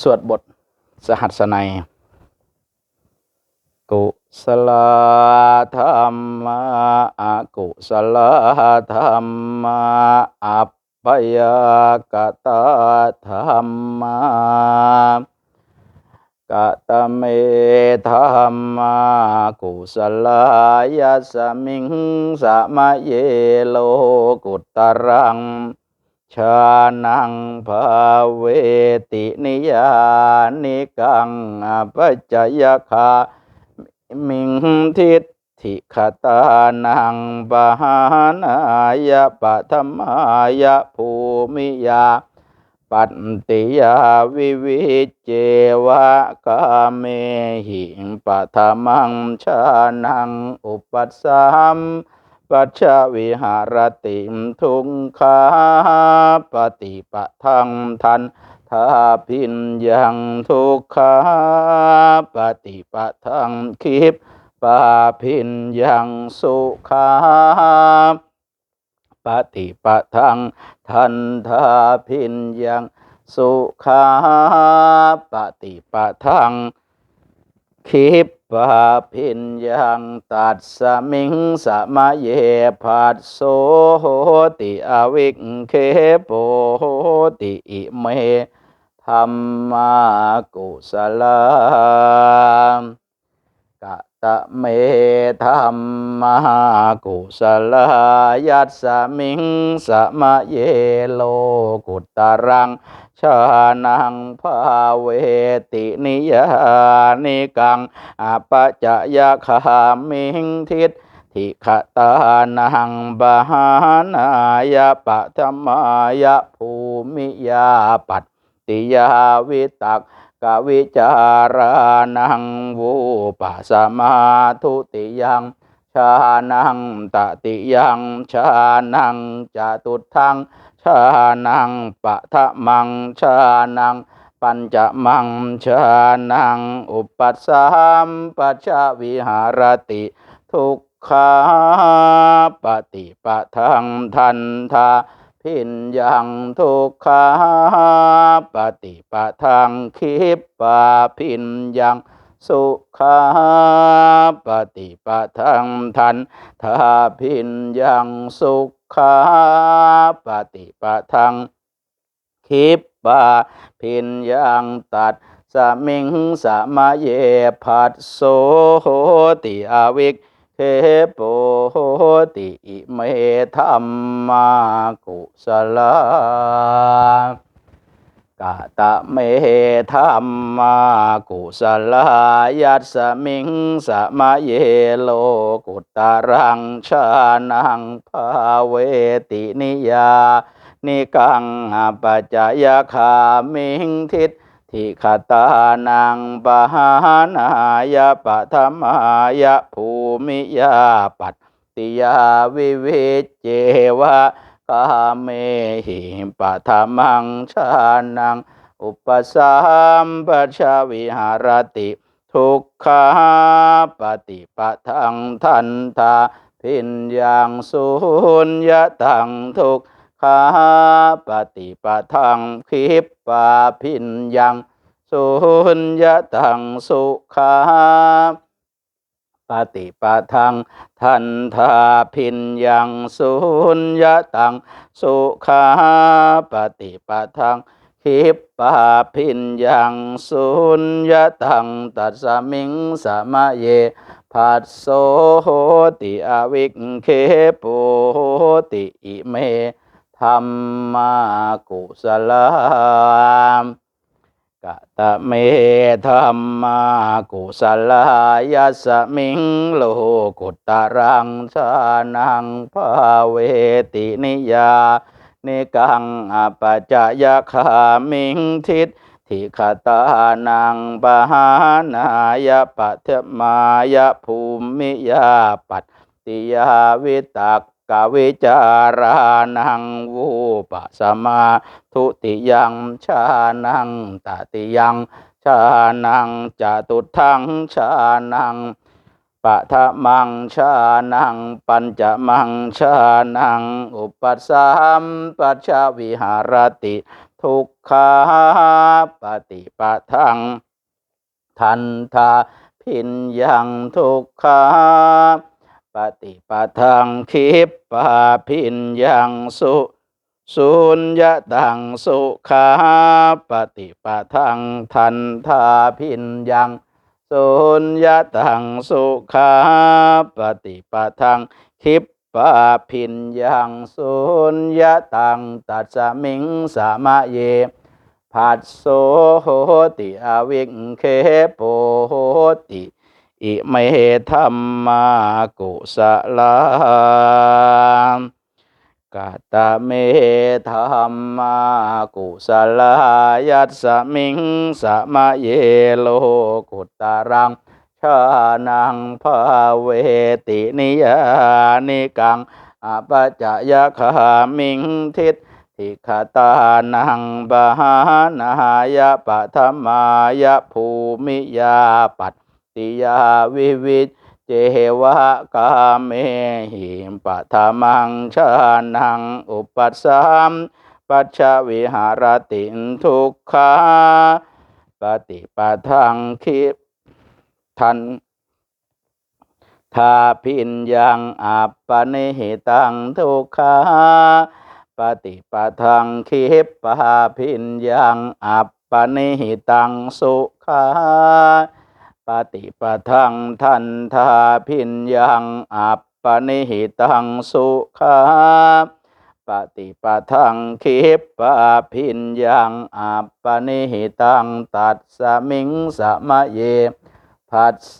สวดบทสหัสนัยกุศลธรรมะอกุศลธรรมะอัปปยกตาธรรมะกะตะเมธรรมะกุศลายาสมิงสมะเยโลกุตรัง ชานังภาเวตินิยานิกังปัจจยคามิงทิฏฐิคตานังปหานายะปัทมายะภูมิยา ปัตติยาวิวิเจวะกาเมหิปัทมังชานังอุปัสสัม ปัจวิหารติมทุงคาปฏิปะทังทันทาพินยังทุกขาปฏิปะทังคิปปาพินยังสุขาปฏิปะทังทันทาพินยังสุขาปฏิปะทัง คิปปาพินยังตัดสมิงสมะเยผัสโสโหติอวิกเคโปโหติอิเมธรรมากุสลา ตะเมธรรมากุสลายัสมิงสมะเยโลกุตรังชานังภาเวตินิยานิกังอปัจจยคามิงทิฏฐิขตานังบหานายะปะธมายะภูมิยาปัตติยาวิตัก กวิจารานังวูปะสมาทุติยังชานังตติยังชานังจตุทังชานังปะทะมังชานังปัญจมังชานังอุปัสสัมปัจจวิหารติทุกขาปฏิปะทังทันทา พินยังทุกขาปฏิปทังคิปปาพินยังสุขาปฏิปทังทันทาพินยังสุขาปฏิปทังคิปปาพินยังตัดสมิงสมะเยผัสโสติอวิก เคโปติเมธรรมากุสลากะตะเมธรรมากุสลายัสมิงสมะเยโลกุตรังชานังภาเวตินิยา นิกังปัจจยคามิงทิฏ ฐิคตานังปหานายะปะธมายะภูมิยาปัตติยาวิวิจเจวะกาเมหิปะทมังชานัง อุปสัมปชาวิหารติ ทุกขาปฏิปะทังทันทาพินยังสุญญตังทุกขาปฏิปทังคิปปาพินยัง สุญญตังสุขาปฏิปทังทันทาพินยังสุญญตังสุขาปฏิปทังคิปปาพินยังสุญญตังตัสสมิงสมะเยผัสโสโหติอวิกเคปุติอิเม ธรรมากุสลากะตะเมธรรมากุสลายัสมิงโลกุตรังชานังภาเวตินิยา นิกังอปัจจยคามิงทิฏฐิคตานังปหานายะปัทมายะภูมิยาปัตติยาวิตัก กวิจารานังวูปะสมาทุติยังชานังตติยังชานังจตุทังชานังปะทะมังชานังปัญจมังชานังอุปัสสัมปัชชวิหารติ ทุกขาปฏิปทังทันทาพินยังทุกขา ฏิปทังคิปปาพินยังสุสุญญะตังสุขาปฏิปทังทันทาพินยังสุญญะตังสุขาปฏิปทังคิปปาพินยังสุญญะตังตัสสมิงสามะเยผัสโสโหติอวิงเคโปโหติ อิเมธัมมากุสลากาตเมธัมมากุสลายัสสมิงสมะเยโลกุตารังชานังภาเวตินิยานิกังอปัจจยคามิงทิตทิคตานังบหานายะปะธมายะภูมิยาปัต ติยาวิวิจเจวะกาเมหิมปะธมังชานังอุปัสสัมปัจจวิหารตินทุกขาปฏิปทังคิทันทาพินยังอัปปนิหิตังทุกขาปฏิปทังคิปปาพินยังอัปปนิหิตังสุขา ปฏิปทังทันทาพินยังอัปปนิหิตังสุขาปฏิปทังคิปปาพินยังอัปปนิหิตังตัดสมิงสมะเยผัสโส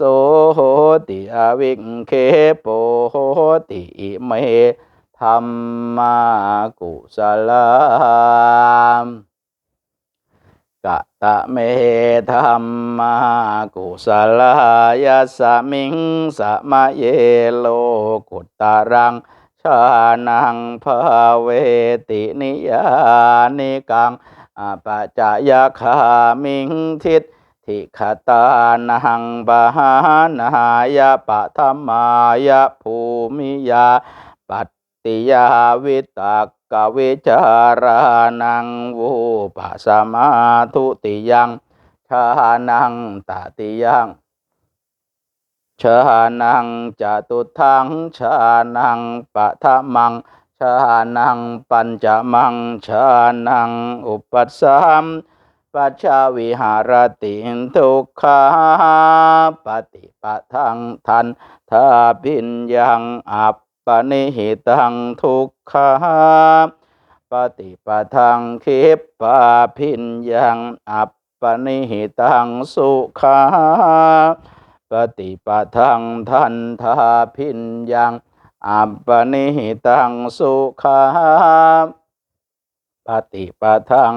โหติอวิงเคโปโหติอิเมธรรมากุสลาม กะตะเมธรรมากุสลายาสมิงสมะเยโลกุตตารังชานังภาเวตินิยานิกังอปัจจยคามิงทิตทิคตานังบาหานายะปะธรรมายะภูมิยาปัตติยาวิตาก กวิจารานังวูปะสมาทุติยังชานังตติยังชานังจตุทังชานังปะทะมังชานังปัญจมังชานังอุปัสสัมปัจาวิหารติทุกขาปฏิปทังทันทาปิญยังอัป ปนิหิตังทุกขาปฏิปทังคิปปาพิญยังอัปปนิหิตังสุขาปฏิปทังทันทาพิญยังอัปปนิหิตังสุขาปฏิปทัง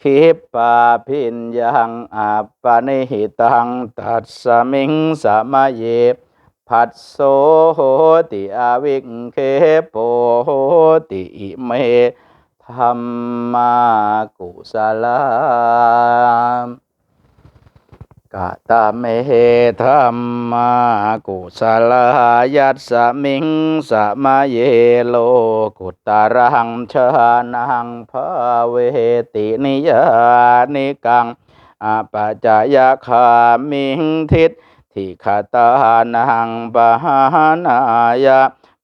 คิปปาพินยังอาปานิหิตังตัสสมิงสมะเย ผัสโสโหติอาวิงเคโปโหติอิเมธรรมากุสลามกะตะเมธรรมากุสลายัสสมิงสมะเยโลกุตตารังชานังภาเวตินิยานิกังอปัจจยคามิงทิต ทิคตานังบาหานายะ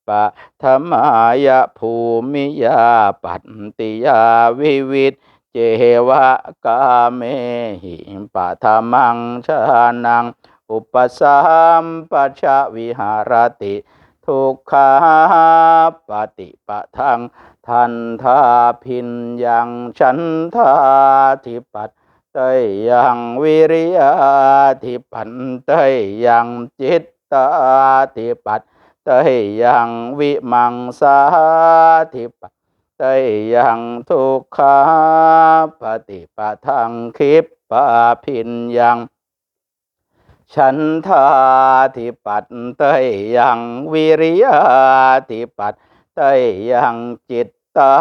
ปะธรรมายะภูมิยาปัตติยาวิวิตเจวะกาเมหิปะธรรมังชานัง อุปสัมปชชวิหารติ ทุกขาปฏิปะทังทันทาพินยังฉันทาทิปัต ตยยังวิริยาทิปันเตยยังจิตตาทิปัตเตยยังวิมังสาทิปัตเตยยังทุกขาปฏิปทังคิปปาพินยังฉันทาทิปัตเตยยังวิริยาทิปัตเตยยังจิต ตา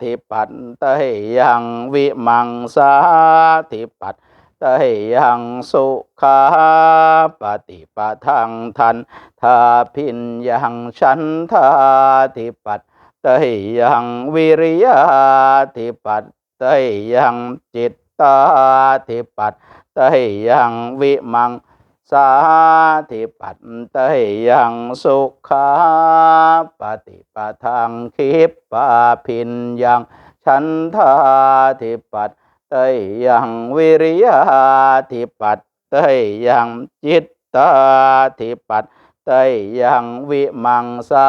ทิปัตเตยยังวิมังสาทิปัตเตยยังสุขาปฏิปทังทันทาพินยังฉันทาทิปัตเตยยังวิริยาทิปัตเตยังจิตตาธิปัตเตยังวิมัง สาธิปัตเตยังสุขาปฏิปทังคิปปาพินยังฉันทาธิปัตเตยังวิริยาธิปัตเตยังจิตตาธิปัตเตยังวิมังสา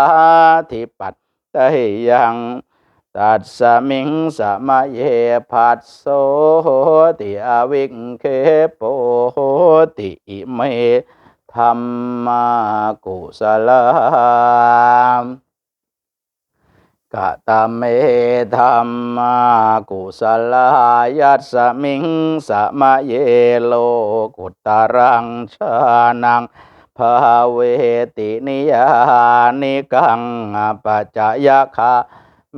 ธิปัตเตยัง ตัสสมิงสมะเยภัสโสติอวิงเคโปติอิเมธรรมากุสลามกะตะเมธรรมากุสลายัสสมิงสมะเยโลกุตตรังชานังภาเวตินิยานิกังปัจจยคา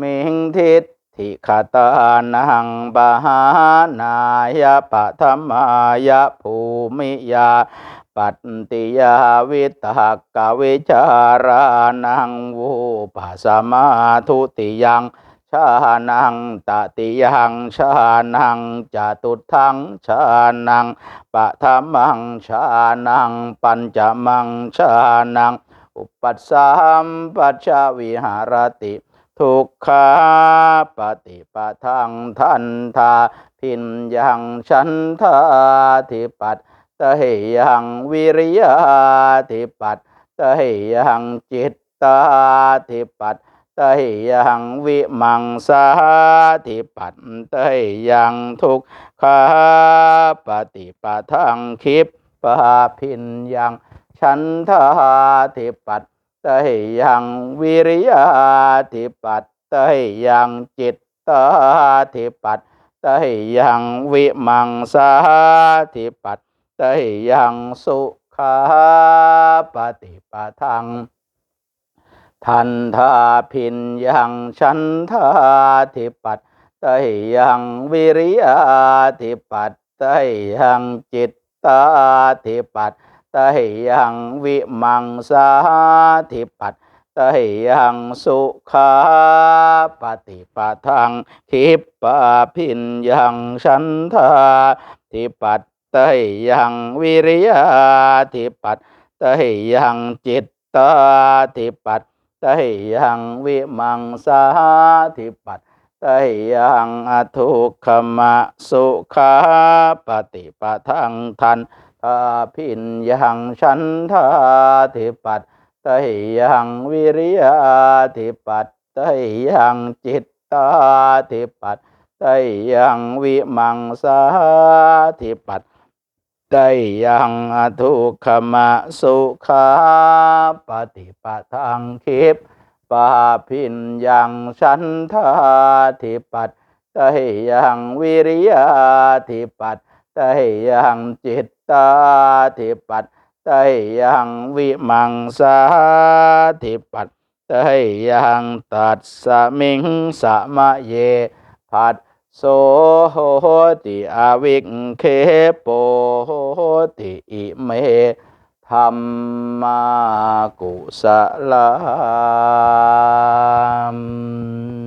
มิงทิฏฐิขตานังปหานายะปะธรรมายะภูมิยาปัตติยาวิตกกวิจารานังวูปัสมาทุติยังชานังตติยังชานังจตุทังชานังปะธรรมังชานังปัญจมังชานัง อุปัสสัมปัชชวิหารติ ทุกขาปฏิปทังทันทาพินยังฉันทาธิปัตเตยังวิริยาธิปัตเตยังจิตตาธิปัตเตยังวิมังสาธิปัตเตยังทุกขาปฏิปทังคิปปาพินยังฉันทาธิปัต ตยังวิริยาธิปัตเตยังจิตตาธิปัตเตยังวิมังสาธิปัตเตยังสุขาปฏิปทังทันทาพินยังฉันทาธิปัตเตยังวิริยาธิปัตเตยังจิตตาธิปัตเตยังวิมังสาธิปัตเตยังสุขาปฏิปทังคิปปาพินยังฉันทาธิปัตเตยังวิริยาธิปัตเตยังจิตตาธิปัตเตยังวิมังสาธิปัตเตยังอทุกขมะสุขาปฏิปทังทัน ทาพินยังฉันทาธิปัตเตยังวิริยาธิปัตเตยังจิตตาธิปัตเตยังวิมังสาธิปัตเตยังอทุกขมะสุขาปฏิปทังคิปปาพินยังฉันทาธิปัตเตยังวิริยาธิปัตเตยังจิต ตาธิปัตเตยังวิมังสาธิปัตเตยังตัดสมิงสะมะเยผัสโสโหติอวิกเคโปติอิเมธรรมากุสลาม